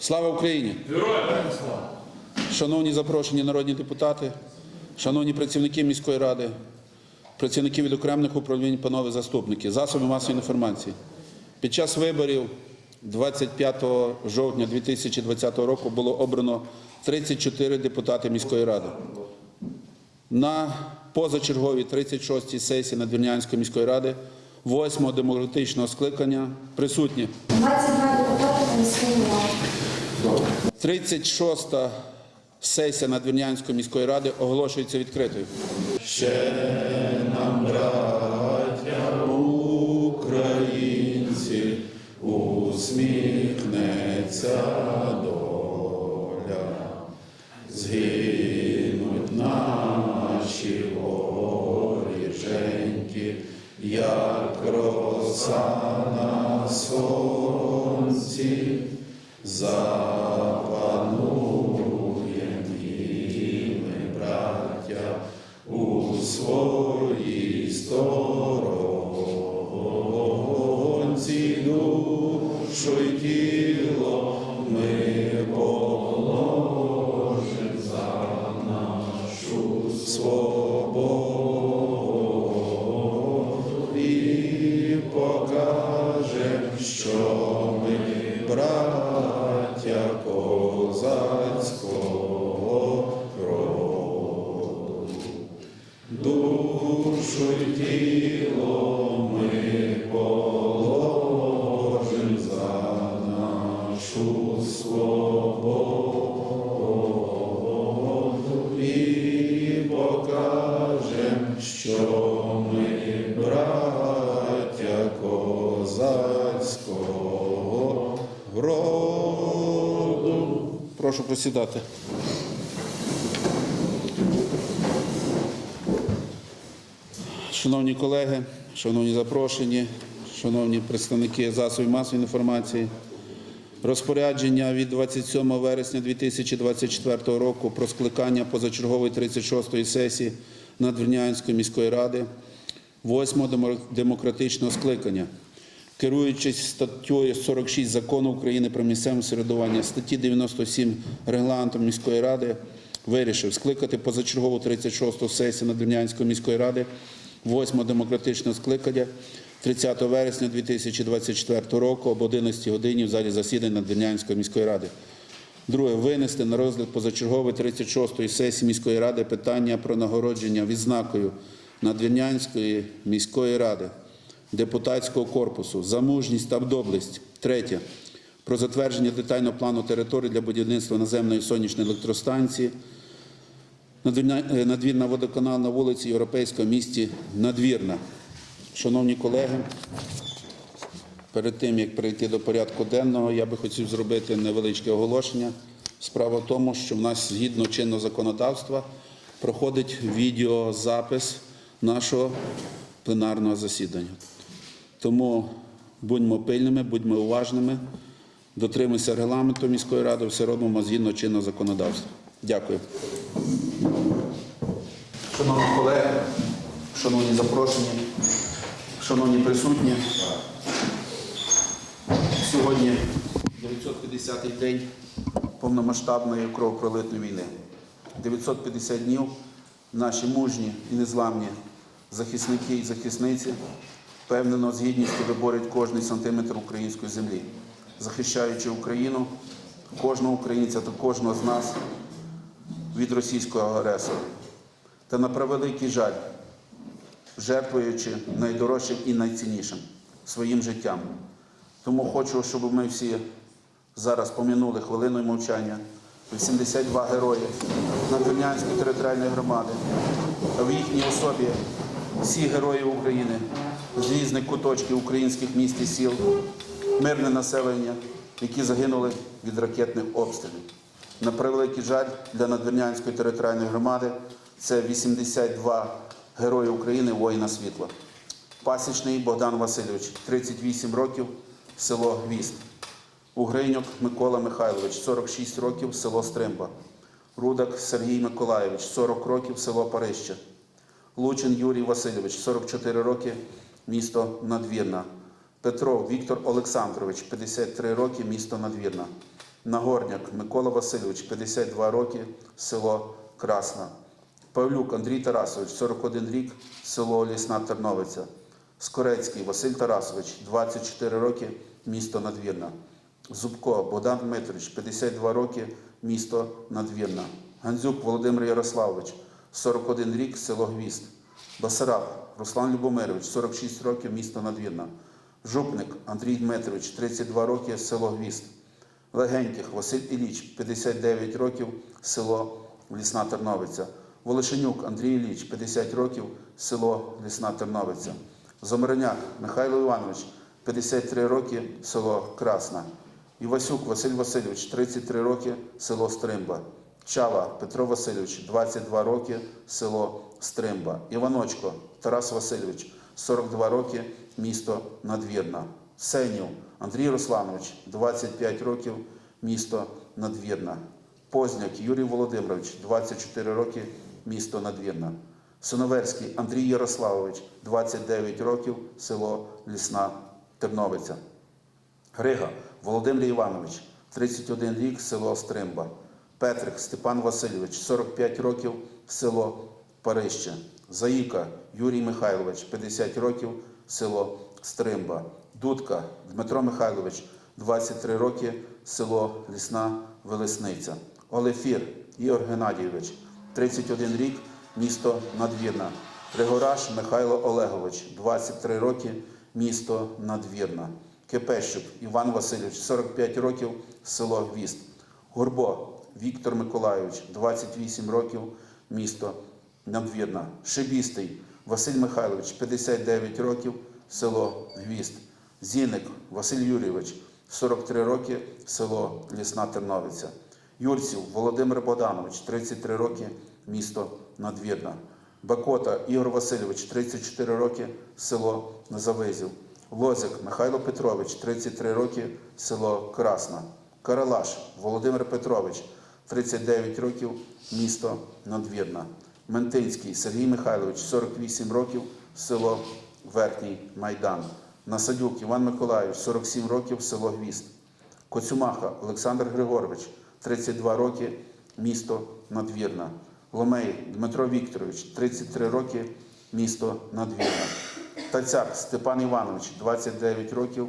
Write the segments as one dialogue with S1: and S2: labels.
S1: Слава Україні! Шановні запрошені народні депутати, шановні працівники міської ради, працівники відокремлених управлінь, панове заступники, засоби масової інформації. Під час виборів 25 жовтня 2020 року було обрано 34 депутати міської ради. На позачерговій 36-й сесії Надвірнянської міської ради 8-го демократичного скликання присутні
S2: 22 депутати міської ради.
S1: 36-та сесія Надвірнянської міської ради оголошується відкритою. Ще нам, браття українці, усміхнеться доля, згинуть наші воріженьки, як роса на сонці. Запануєм Прошу присідати. Шановні колеги, шановні запрошені, шановні представники засобів масової інформації, розпорядження від 27 вересня 2024 року про скликання позачергової 36-ї сесії Надвірнянської міської ради, 8-го демократичного скликання. Керуючись статтею 46 закону України про місцеве середування, статті 97 регламенту міської ради, вирішив скликати позачергову 36-ту сесію Надвірнянської міської ради 8-го демократичного скликання 30 вересня 2024 року об 11 годині в залі засідань Надвірнянської міської ради. Друге, винести на розгляд позачергової 36-ї сесії міської ради питання про нагородження відзнакою Надвірнянської міської ради депутатського корпусу за мужність та доблесть. Третє. Про затвердження детального плану території для будівництва наземної сонячної електростанції Надвірна, е, водоканал на вулиці Європейська в місті Надвірна. Шановні колеги, перед тим як перейти до порядку денного, я би хотів зробити невеличке оголошення. Справа в тому, що в нас згідно чинного законодавства проходить відеозапис нашого пленарного засідання. Тому будьмо пильними, будьмо уважними, дотримуйся регламенту міської ради, все робимо згідно чинного законодавства. Дякую. Шановні колеги, шановні запрошені, шановні присутні, сьогодні 950-й день повномасштабної кровопролитної війни. 950 днів наші мужні і незламні захисники і захисниці впевнено з гідністю виборють кожний сантиметр української землі, захищаючи Україну, кожного українця та кожного з нас від російського агресора. Та на превеликий жаль, жертвуючи найдорожчим і найціннішим своїм життям. Тому хочу, щоб ми всі зараз пом'янули хвилиною мовчання 82 герої Надвірнянської територіальної громади, в їхній особі всі герої України з різних куточків українських міст і сіл, мирне населення, які загинули від ракетних обстрілів. На превеликий жаль для Надвірнянської територіальної громади це 82 герої України воїна світла. Пасічний Богдан Васильович, 38 років, село Гвіст. Угриньок Микола Михайлович, 46 років, село Стримба. Рудак Сергій Миколайович, 40 років, село Парище. Лучин Юрій Васильович, 44 роки, місто Надвірна. Петров Віктор Олександрович, 53 роки, місто Надвірна. Нагорняк Микола Васильович, 52 роки, село Красна. Павлюк Андрій Тарасович, 41 рік, село Лісна Терновиця. Скорецький Василь Тарасович, 24 роки, місто Надвірна. Зубко Богдан Дмитрович, 52 роки, місто Надвірна. Гандзюк Володимир Ярославович, 41 рік, село Гвіст. Басараб Руслан Любомирович, 46 років, місто Надвірна. Жупник Андрій Дмитрович, 32 роки, село Гвіст. Легеньких Василь Іліч, 59 років, село Лісна Терновиця. Волошенюк Андрій Іліч, 50 років, село Лісна Терновиця. Зомреняк Михайло Іванович, 53 роки, село Красна. Івасюк Василь Васильович, 33 роки, село Стримба. Чава Петро Васильович, 22 роки, село Стримба. Іваночко Тарас Васильович, 42 роки, місто Надвірна. Сенів Андрій Русланович, 25 років, місто Надвірна. Позняк Юрій Володимирович, 24 роки, місто Надвірна. Синоверський Андрій Ярославович, 29 років, село Лісна Терновиця. Грига Володимир Іванович, 31 рік, село Стримба. Петрик Степан Васильович, 45 років, село Парище. Заїка Юрій Михайлович, 50 років, село Стримба. Дудка Дмитро Михайлович, 23 роки, село Лісна Велесниця. Олефір Ігор Геннадійович, 31 рік, місто Надвірна. Григораш Михайло Олегович, 23 роки, місто Надвірна. Кипещук Іван Васильович, 45 років, село Гвіст. Гурбо Віктор Миколайович, 28 років, місто Надвірна. Шибістий Василь Михайлович, 59 років, село Гвіст. Зіник Василь Юрійович, 43 роки, село Лісна Терновиця. Юрців Володимир Богданович, 33 роки, місто Надвірна. Бакота Ігор Васильович, 34 роки, село Назавизів. Лозик Михайло Петрович, 33 роки, село Красна. Каралаш Володимир Петрович, 39 років, місто Надвірна. Ментинський Сергій Михайлович, 48 років, село Верхній Майдан. Насадюк Іван Миколаївич, 47 років, село Гвіст. Коцюмаха Олександр Григорович, 32 роки, місто Надвірна. Ломей Дмитро Вікторович, 33 роки, місто Надвірна. Тацяк Степан Іванович, 29 років,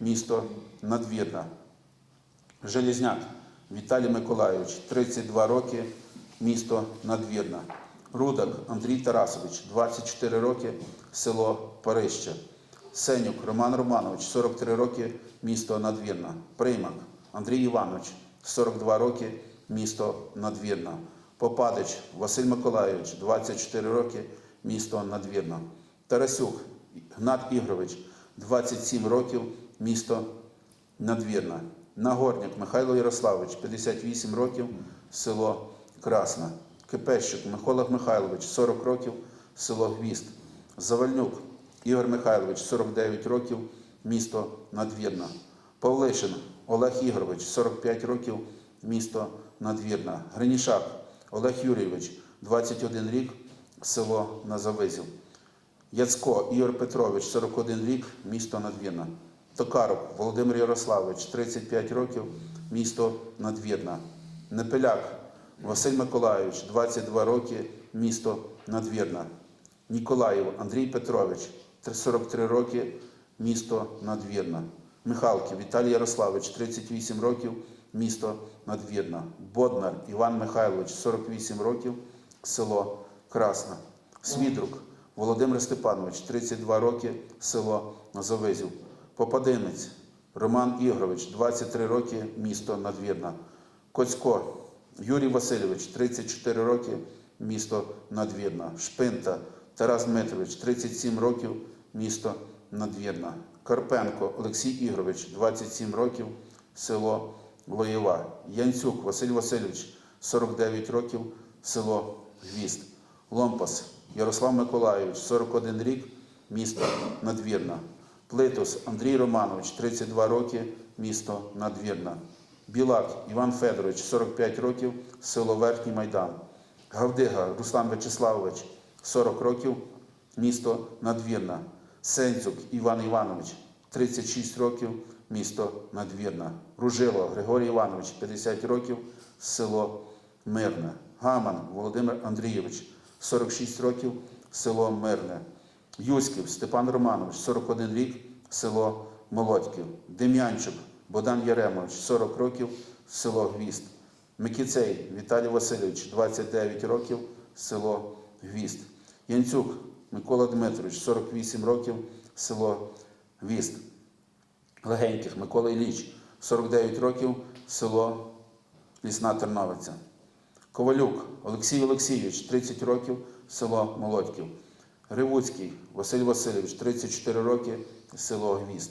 S1: місто Надвірна. Желізняк Віталій Миколайович, 32 роки, місто Надвірна. Рудак Андрій Тарасович, 24 роки, село Парище. Сенюк Роман Романович, 43 роки, місто Надвірна. Приймак Андрій Іванович, 42 роки, місто Надвірна. Попадич Василь Миколайович, 24 роки, місто Надвірна. Тарасюк Гнат Ігрович, 27 років, місто Надвірна. Нагорняк Михайло Ярославович, 58 років, село Красна. Кипещик Микола Михайлович, 40 років, село Гвіст. Завальнюк Ігор Михайлович, 49 років, місто Надвірна. Павлишин Олег Ігорович, 45 років, місто Надвірна. Гринішак Олег Юрійович, 21 рік, село Назавизів. Яцко Ігор Петрович, 41 рік, місто Надвірна. Токаров Володимир Ярославович, 35 років, місто Надвірна. Непеляк Василь Миколайович, 22 роки, місто Надвірна. Ніколаєв Андрій Петрович, 43 роки, місто Надвірна. Михалків Віталій Ярославович, 38 років, місто Надвірна. Боднар Іван Михайлович, 48 років, село Красна. Свідрук Володимир Степанович, 32 роки, село Назовизів. Попадинець Роман Ігорович, 23 роки, місто Надвірна. Коцько Юрій Васильович, 34 роки, місто Надвірна. Шпинта Тарас Дмитрович, 37 років, місто Надвірна. Карпенко Олексій Ігорович, 27 років, село Лоєва. Янцюк Василь Васильович, 49 років, село Гвіст. Ломпас Ярослав Миколайович, 41 рік, місто Надвірна. Плитус Андрій Романович, 32 роки, місто Надвірна. Білак Іван Федорович, 45 років, село Верхній Майдан. Гавдига Руслан Вячеславович, 40 років, місто Надвірна. Сенцюк Іван Іванович, 36 років, місто Надвірна. Ружило Григорій Іванович, 50 років, село Мирне. Гаман Володимир Андрійович, 46 років, село Мирне. Юськів Степан Романович, 41 рік, село Молодьків. Дем'янчук Богдан Яремович, 40 років, село Гвіст. Микіцей Віталій Васильович, 29 років, село Гвіст. Янцюк Микола Дмитрович, 48 років, село Гвіст. Легеньких Микола Ілліч, 49 років, село Лісна Терновиця. Ковалюк Олексій Олексійович, 30 років, село Молодьків. Гривуцький Василь Васильович, 34 роки, село Гвіст.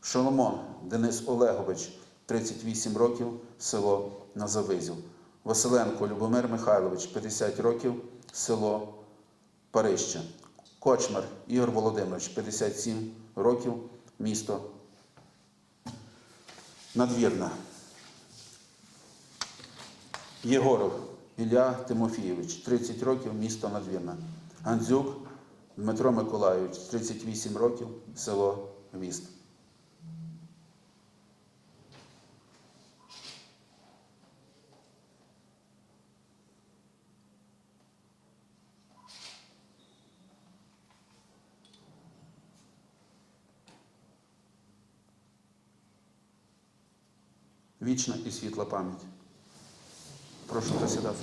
S1: Шоломон Денис Олегович, 38 років, село Назавизів. Василенко Любомир Михайлович, 50 років, село Парище. Кочмар Ігор Володимирович, 57 років, місто Надвірна. Єгоров Ілля Тимофійович, 30 років, місто Надвірна. Гандзюк Дмитро Миколайович, 38 років, село Гвіст. Вічна і світла пам'ять. Прошу засідати.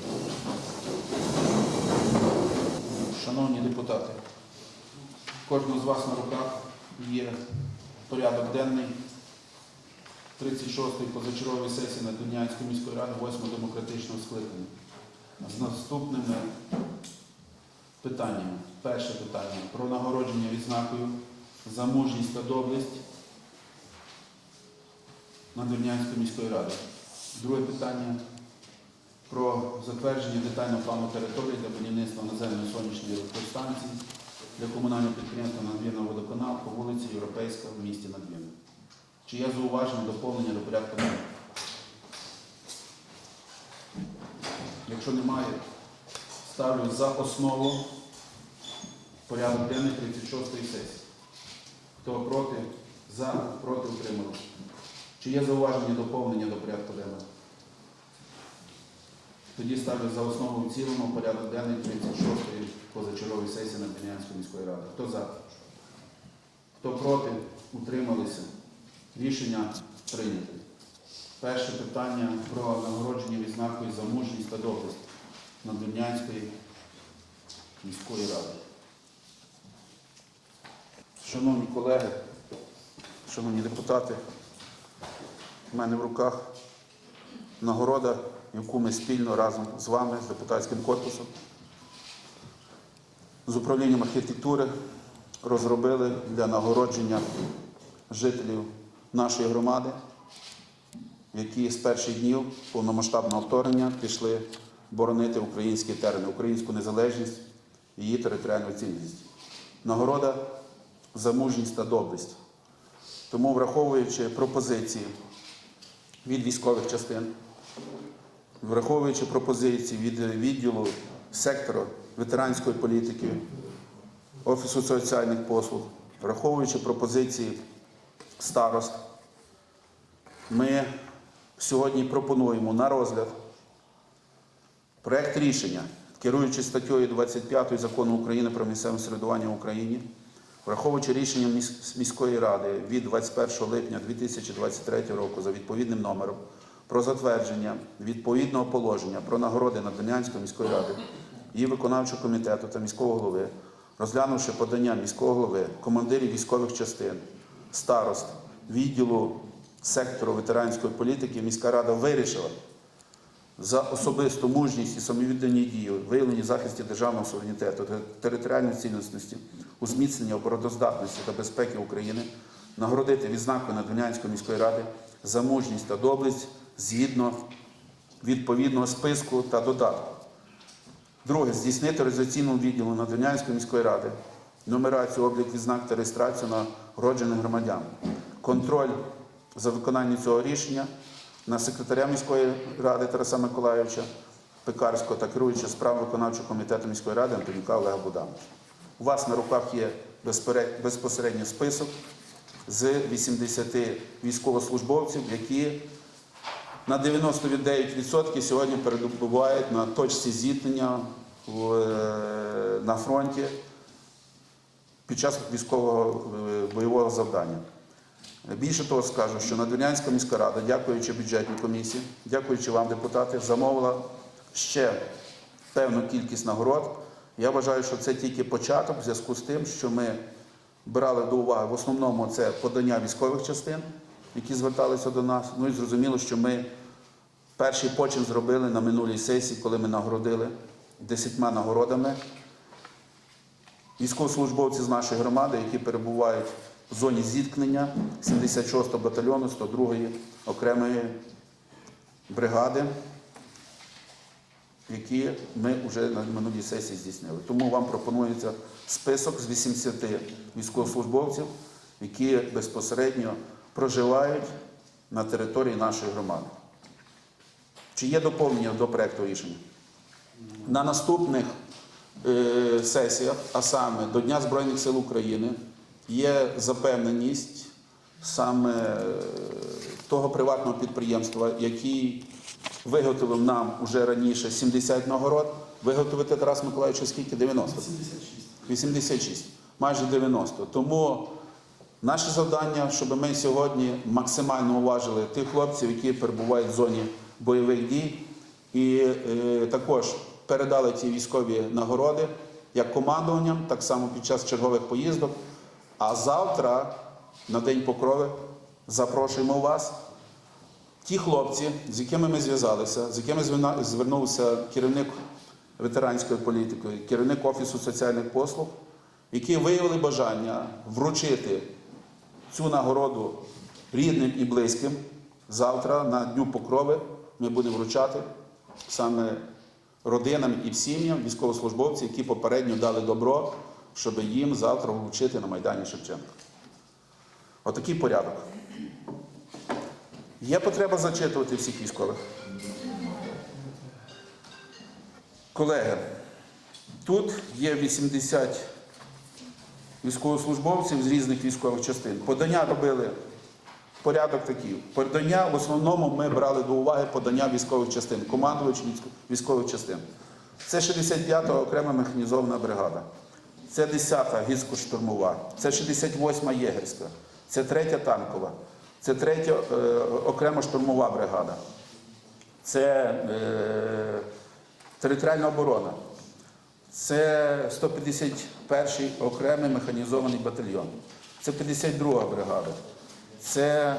S1: Шановні депутати, кожного з вас на руках є порядок денний 36-ї позачергової сесії на Надвірнянської міської ради 8-го демократичного скликання. З наступними питаннями. Перше питання про нагородження відзнакою за мужність та доблесть Надвірнянської міської ради. Друге питання про затвердження детального плану території для будівництва наземної сонячної електростанції для комунального підприємства Надвірна водоканал по вулиці Європейська в місті Надвірна. Чи є зауваження доповнення до порядку денного? Якщо немає, ставлю за основу порядок денний 36-ї сесії. Хто проти, за, проти утрималися. Чи є зауваження доповнення до порядку денного? Тоді ставлю за основу в цілому порядок денний 36-ї позачергової сесії Надвірнянської міської ради. Хто за? Хто проти? Утрималися. Рішення прийнято. Перше питання про нагородження відзнакою за мужність та доблесть Надвірнянської міської ради. Шановні колеги, шановні депутати, в мене в руках нагорода, яку ми спільно разом з вами, з депутатським корпусом, з управлінням архітектури розробили для нагородження жителів нашої громади, які з перших днів повномасштабного вторгнення пішли боронити українські терени, українську незалежність її територіальну цінність. Нагорода за мужність та доблесть. Тому, враховуючи пропозиції від військових частин, враховуючи пропозиції від відділу сектору ветеранської політики, Офісу соціальних послуг, враховуючи пропозиції старост, ми сьогодні пропонуємо на розгляд проект рішення, керуючи статтею 25 закону України про місцеве самоврядування в Україні, враховуючи рішення міської ради від 21 липня 2023 року за відповідним номером про затвердження відповідного положення про нагороди Надвірнянської міської ради, її виконавчого комітету та міського голови, розглянувши подання міського голови, командирів військових частин, старост, відділу сектору ветеранської політики, міська рада вирішила за особисту мужність і самовіддані дії, виявлені захисті державного суверенітету та територіальної цілісності, у зміцнення обороноздатності та безпеки України, нагородити відзнакою Надвірнянської міської ради за мужність та доблесть згідно відповідного списку та додатку. Друге, здійснити реалізаційному відділу Надвірнянської міської ради нумерацію, облік відзнак та реєстрацію нагороджених громадян. Контроль за виконанням цього рішення на секретаря міської ради Тараса Миколайовича Пекарського та керуючого справ виконавчого комітету міської ради Антонюка Олега Будановича. У вас на руках є безпосередньо список з 80 військовослужбовців, які на 99% сьогодні перебувають на точці зіткнення е, на фронті під час військового е, бойового завдання. Більше того скажу, що Надвірнянська міська рада, дякуючи бюджетній комісії, дякуючи вам, депутати, замовила ще певну кількість нагород. Я вважаю, що це тільки початок в зв'язку з тим, що ми брали до уваги в основному це подання військових частин, які зверталися до нас. Ну і зрозуміло, що ми перший почин зробили на минулій сесії, коли ми нагородили десятьма нагородами військовослужбовці з нашої громади, які перебувають в зоні зіткнення 76-го батальйону 102-ї окремої бригади, які ми вже на минулій сесії здійснили. Тому вам пропонується список з 80 військовослужбовців, які безпосередньо проживають на території нашої громади. Чи є доповнення до проекту рішення? На наступних е, сесіях, а саме до Дня Збройних сил України, є запевненість саме е, того приватного підприємства, який виготовив нам уже раніше 70 нагород. Виготовити Тарас Миколаївич скільки? 90? 86. 86. Майже 90. Тому наше завдання, щоб ми сьогодні максимально уважили тих хлопців, які перебувають в зоні бойових дій, і е, також передали ті військові нагороди як командуванням, так само під час чергових поїздок. А завтра, на День Покрови, запрошуємо вас. Ті хлопці, з якими ми зв'язалися, з якими звернувся керівник ветеранської політики, керівник Офісу соціальних послуг, які виявили бажання вручити цю нагороду рідним і близьким. Завтра на Дню Покрови ми будемо вручати саме родинам і сім'ям військовослужбовців, які попередньо дали добро, щоб їм завтра вручити на Майдані Шевченка. Отакий порядок. Є потреба зачитувати всіх військових. Колеги, тут є 80 військовослужбовців з різних військових частин. Подання робили порядок такий. Подання в основному ми брали до уваги подання військових частин, командувач військових частин. Це 65-та окрема механізована бригада. Це 10-та гірсько-штурмова, це 68-ма єгерська, це 3-я танкова, це 3-я е, окрема штурмова бригада, це е, територіальна оборона, це 151-й окремий механізований батальйон, це 52-га бригада, це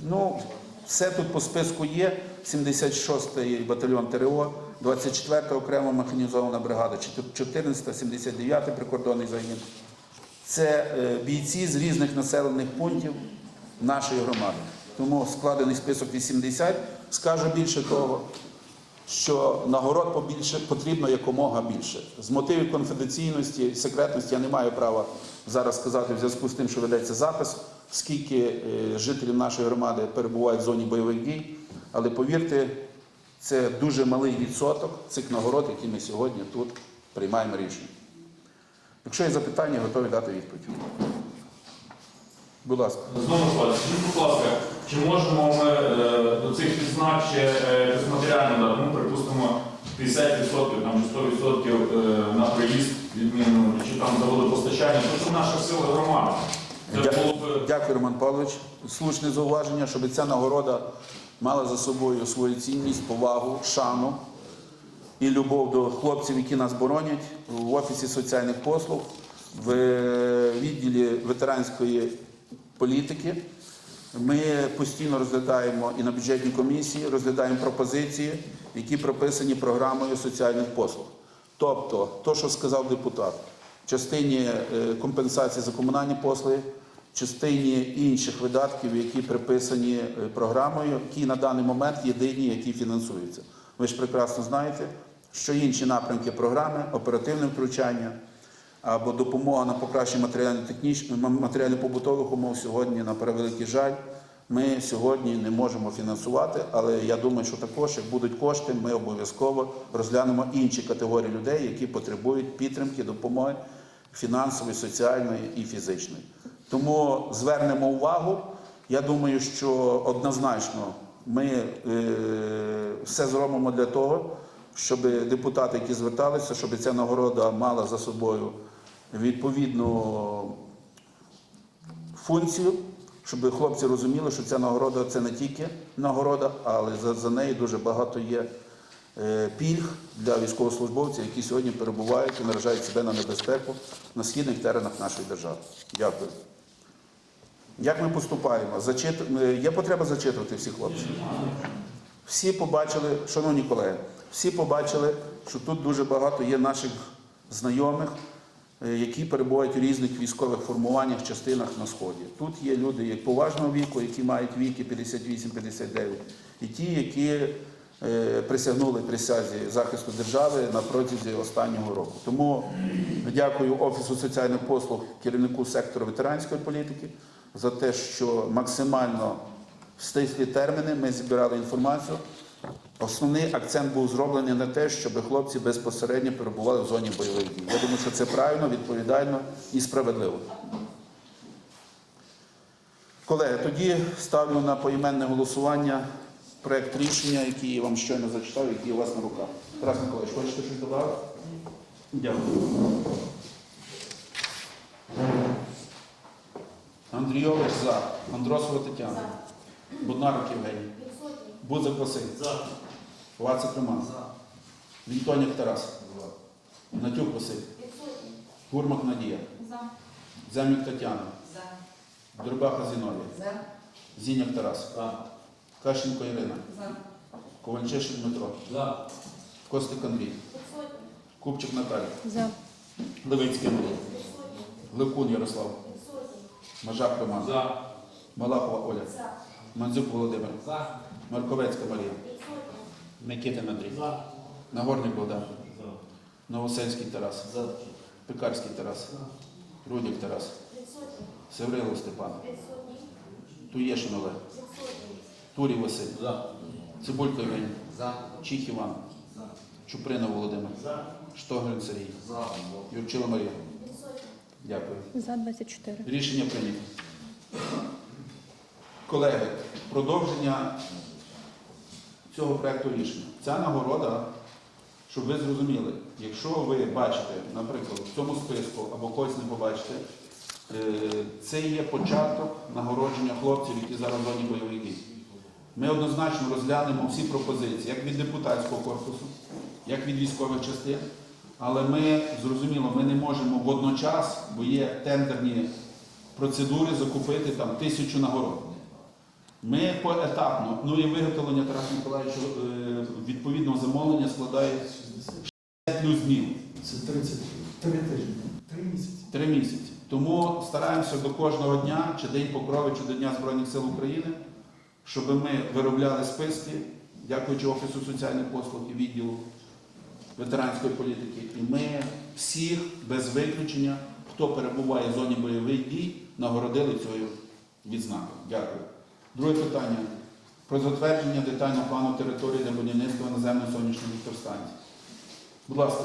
S1: Ну, все тут по списку є. 76-й батальйон ТРО, 24-та окрема механізована бригада, 14-та, 79-й прикордонний загін. Це е, бійці з різних населених пунктів нашої громади. Тому складений список 80. Скажу більше того, що нагород побільше потрібно якомога більше. З мотивів конфіденційності секретності я не маю права зараз сказати в зв'язку з тим, що ведеться запис, скільки е, жителів нашої громади перебувають в зоні бойових дій. Але повірте, це дуже малий відсоток цих нагород, які ми сьогодні тут приймаємо рішення. Якщо є запитання, готові дати відповідь. Будь ласка.
S3: Знову ж таки, скажіть, будь ласка, чи можемо ми е, до цих відзнак ще е, матеріально дати? Ну, припустимо, 50% там, чи 100% е, на проїзд відміну, чи там за водопостачання, то це наша сила громади. Це б
S1: Дякую, Роман Павлович. Слушне зауваження, щоб ця нагорода мала за собою свою цінність, повагу, шану і любов до хлопців, які нас боронять в Офісі соціальних послуг, в відділі ветеранської політики. Ми постійно розглядаємо і на бюджетній комісії розглядаємо пропозиції, які прописані програмою соціальних послуг. Тобто, то, що сказав депутат, в частині е, компенсації за комунальні послуги, в частині інших видатків, які приписані е, програмою, які на даний момент єдині, які фінансуються. Ви ж прекрасно знаєте, що інші напрямки програми, оперативне втручання або допомога на покращення матеріально-побутових умов сьогодні, на превеликий жаль, ми сьогодні не можемо фінансувати, але я думаю, що також, як будуть кошти, ми обов'язково розглянемо інші категорії людей, які потребують підтримки, допомоги фінансової, соціальної і фізичної. Тому звернемо увагу. Я думаю, що однозначно ми е, все зробимо для того, щоб депутати, які зверталися, щоб ця нагорода мала за собою відповідну функцію, щоб хлопці розуміли, що ця нагорода це не тільки нагорода, але за, за нею дуже багато є е, пільг для військовослужбовців, які сьогодні перебувають і наражають себе на небезпеку на східних теренах нашої держави. Дякую. Як ми поступаємо? Зачит... е, Є потреба зачитувати всіх хлопців? Всі побачили, шановні колеги, всі побачили, що тут дуже багато є наших знайомих, які перебувають у різних військових формуваннях, частинах на сході. Тут є люди як поважного віку, які мають віки 58-59, і ті, які е, присягнули присязі захисту держави на протязі останнього року. Тому дякую Офісу соціальних послуг, керівнику сектору ветеранської політики за те, що максимально в стислі терміни ми зібрали інформацію. Основний акцент був зроблений на те, щоб хлопці безпосередньо перебували в зоні бойових дій. Я думаю, що це правильно, відповідально і справедливо. Колеги, тоді ставлю на поіменне голосування проект рішення, який я вам щойно зачитав, який у вас на руках. Тарас Миколаївич, хочете щось додати? Дякую. Андрійович за. Андросова Тетяна. Буднарок Євгеній. Будзик Василь. Вацик Роман. Вінтонік Тарас. Натюк Василь.
S2: Відсутні.
S1: Гурмак Надія.
S2: За.
S1: Землік Тетяна.
S2: За.
S1: Дробаха Зіновія.
S2: За.
S1: Зіняк Тарас. Кащенко Ірина.
S2: За.
S1: Ковальчишин Дмитро. Костик Андрій.
S2: Відсутні.
S1: Купчик Наталія.
S4: За.
S1: Левицький Андрій.
S2: Відсутні.
S1: Левкун Ярослав.
S2: Відсутні.
S1: Мажак Роман. Малахова Оля.
S2: За.
S1: Мандзюк Володимир. Марковецька Марія. Микитин Андрій. Нагорний Богдан. Новосельський Тарас. Пекарський Тарас. Рудік Тарас. Севрилов Степан. Туєшин Олег. Турій Василь. Цибулько Євгеній. Чіх Іван. Чуприна Володимир. Штогрин Сергій. Юрчила Марія. Дякую.
S4: За 24.
S1: Рішення прийнято. Колеги, продовження цього проекту рішення. Ця нагорода, щоб ви зрозуміли, якщо ви бачите, наприклад, в цьому списку або когось не побачите, е, це є початок нагородження хлопців, які зараз в зоні бойових. Ми однозначно розглянемо всі пропозиції, як від депутатського корпусу, як від військових частин. Але ми зрозуміло, ми не можемо водночас, бо є тендерні процедури, закупити там тисячу нагород. Ми поетапно, ну і виготовлення Тарас Миколаївич е, відповідного замовлення складає 60 плюс днів.
S5: Це 33 тижні, 3 місяці.
S1: Три місяці. Тому стараємося до кожного дня, чи День Покрови, чи до Дня Збройних сил України, щоб ми виробляли списки, дякуючи Офісу соціальних послуг і відділу ветеранської політики. І ми всіх без виключення, хто перебуває в зоні бойових дій, нагородили цією відзнакою. Дякую. Друге питання. Про затвердження детального плану території для будівництва наземної сонячної електростанції. Будь ласка,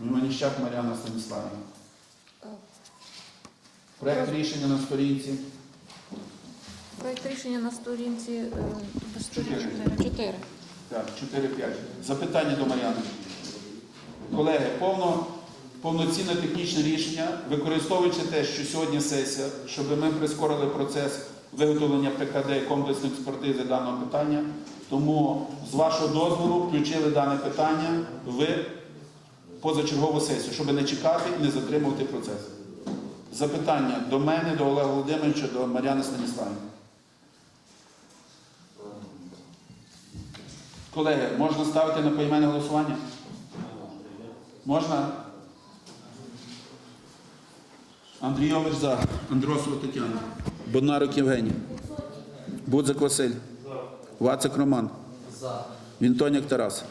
S1: Міщак Мар'яна Станіславівна. Проект рішення на сторінці.
S4: Проект рішення на сторінці е, на сторінці
S1: Чотири.
S4: 4.
S1: Так, 4-5. Запитання до Мар'яни. Колеги, повно, повноцінне технічне рішення, використовуючи те, що сьогодні сесія, щоб ми прискорили процес виготовлення ПКД комплексної експертизи даного питання. Тому з вашого дозволу включили дане питання в позачергову сесію, щоб не чекати і не затримувати процес. Запитання до мене, до Олега Володимировича, до Мар'яни Станіславівни. Колеги, можна ставити на поіменне голосування? Можна? Андрійович за. Андросова Тетяна. Боднарик Євгеній. Будзик Василь. Вацик Роман. Вінтоняк Тарас.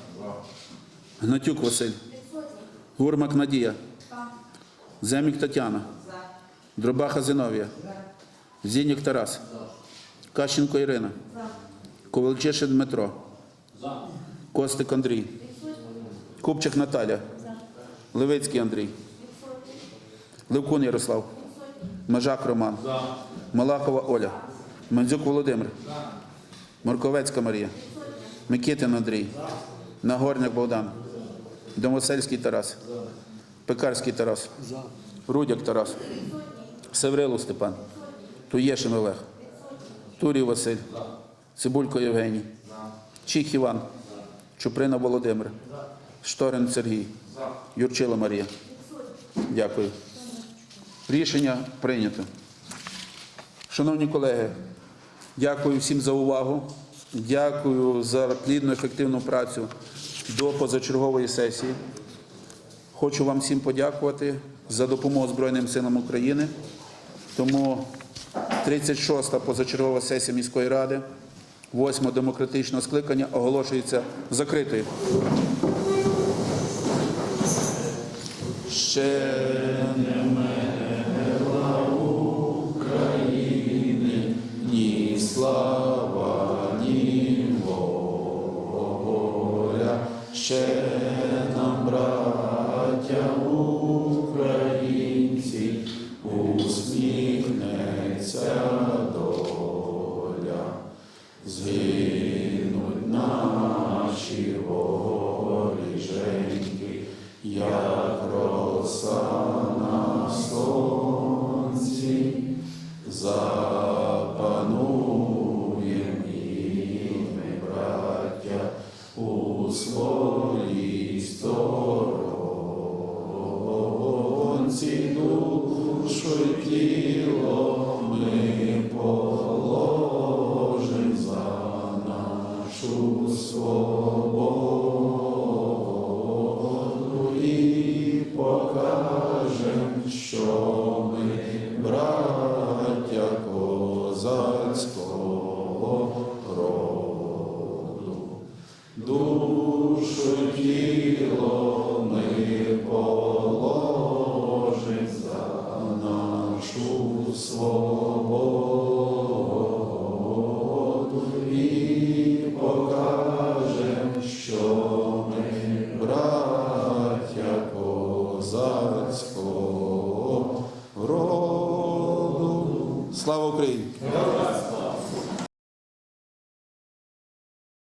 S1: Гнатюк Василь. Гурмак Надія. Земік Тетяна. Дробаха Зиновія. Зінік Тарас. Кащенко Ірина. Ковальчишин Дмитро. Костик Андрій. Купчик Наталя. Левицький Андрій. Левкун Ярослав. Межак Роман. Малахова Оля. Мандзюк Володимир. Морковецька Марія. Микитин Андрій. Нагорняк Богдан. Домосельський Тарас. Пекарський Тарас. Рудяк Тарас. Севрилов Степан. Туєшин Олег. Турів Василь. Цибулько Євгеній. Чіх Іван. Чуприна Володимир. Шторин Сергій. Юрчила Марія. Дякую. Рішення прийнято. Шановні колеги, дякую всім за увагу. Дякую за плідну, ефективну працю до позачергової сесії. Хочу вам всім подякувати за допомогу Збройним силам України. Тому 36-та позачергова сесія міської ради, 8 демократичного скликання оголошується закритою. Ще слава, ні ще